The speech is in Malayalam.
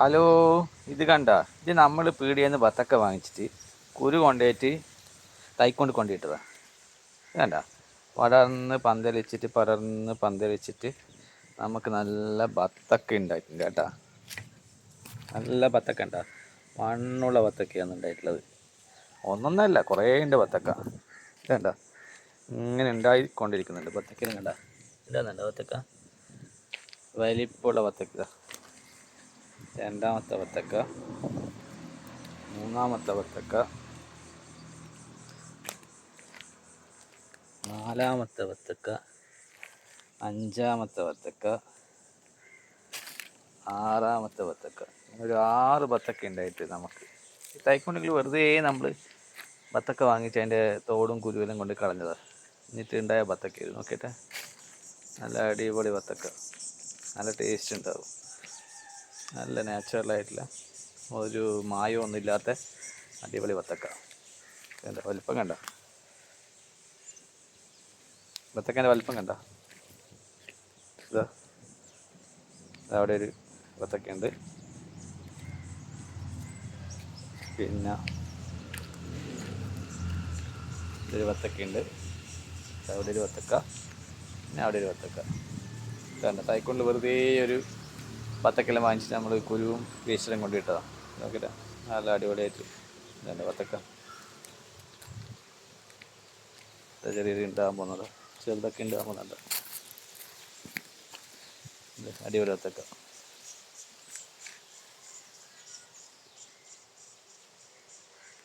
ഹലോ ഇത് കണ്ട? ഇത് നമ്മൾ പീടിയെന്ന് ബത്തക്ക വാങ്ങിച്ചിട്ട് കുരു കൊണ്ടുപോയിട്ട് തൈക്കൊണ്ട് കൊണ്ടിട്ടതാണ് കണ്ട? പടർന്ന് പന്തലിച്ചിട്ട് പടർന്ന് പന്തലിച്ചിട്ട് നമുക്ക് നല്ല ബത്തക്ക ഉണ്ടായിട്ടുണ്ട് കേട്ടോ. നല്ല ബത്തക്ക ഉണ്ടാ. മണ്ണുള്ള ബത്തക്കയാണ് ഉണ്ടായിട്ടുള്ളത്. ഒന്നൊന്നല്ല കുറേ ഉണ്ട് ബത്തക്ക. കണ്ട? ഇങ്ങനെ ഉണ്ടായിക്കൊണ്ടിരിക്കുന്നുണ്ട് ബത്തക്കയിലും കണ്ട. ഇതാന്നുണ്ടോ ബത്തക്ക? വലിപ്പമുള്ള ബത്തക്ക. രണ്ടാമത്തെ വത്തക്ക മൂന്നാമത്തെ വത്തക്ക നാലാമത്തെ വത്തക്ക അഞ്ചാമത്തെ വത്തക്ക ആറാമത്തെ വത്തക്ക. ഒരു ആറ് വത്തക്ക ഉണ്ടായിട്ട് നമുക്ക്. തൈക്കൊണ്ടെങ്കിൽ വെറുതെ നമ്മൾ വത്തക്ക വാങ്ങിച്ച് അതിന്റെ തോടും കുരുവെല്ലാം കൊണ്ട് കളഞ്ഞതാണ് എന്നിട്ട് ഉണ്ടായ വത്തക്ക ഇത് നോക്കിയിട്ട് നല്ല അടിപൊളി വത്തക്ക. നല്ല ടേസ്റ്റ് ഉണ്ടാവും. നല്ല നാച്ചുറൽ ആയിട്ടുള്ള ഒരു മായമൊന്നും ഇല്ലാത്ത അടിപൊളി വത്തക്ക കണ്ട? വലിപ്പം കണ്ട? വത്തക്കന്റെ വലിപ്പം കണ്ട? ഇതാ. അവിടെ ഒരു വത്തക്കയുണ്ട് പിന്നെ ഇതൊരു വത്തക്കയുണ്ട് അവിടെ ഒരു വത്തക്ക പിന്നെ അവിടെ ഒരു വത്തക്ക കണ്ട? തൈക്കൊണ്ട് വെറുതെ ഒരു വത്തക്കെല്ലാം വാങ്ങിച്ചിട്ട് നമ്മൾ കുരുവും വേസ്റ്റിലും കൊണ്ട് ഇട്ടതാണ് നോക്കിട്ട് നല്ല അടിപൊളിയായിട്ട് ഇതുണ്ട് വത്തക്ക ചെറിയ ഉണ്ടാകാൻ പോകുന്നുണ്ട് ചെറുതൊക്കെ ഉണ്ടാകാൻ പോകുന്നുണ്ട്. അടിപൊളി വത്തക്ക